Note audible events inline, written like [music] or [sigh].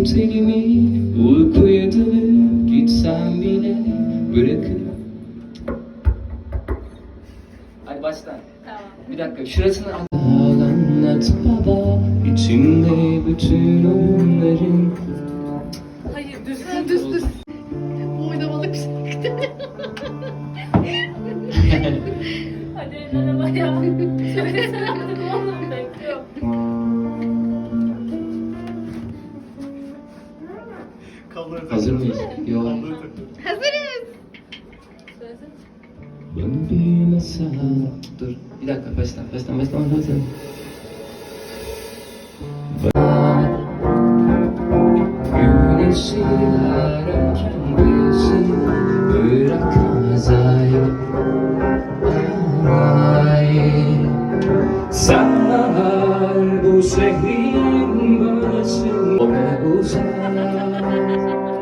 Tut elimi uykuya dalıp gitsem bile bırakırım Hadi baştan Tamam. Bir dakika şurasını al anlat baba içimde bütün oyunların Hayır düz düz düz. Oynamalık bir şarkı. [laughs] Hadi eller havaya. Söylesene oğlum Hazır mıyız? Yok. Hazırız. Bana bir masal Dur bir dakika baştan baştan baştan baştan Güneşi ararken bizi bırakamaz ay Ay Sar bu şehrin change.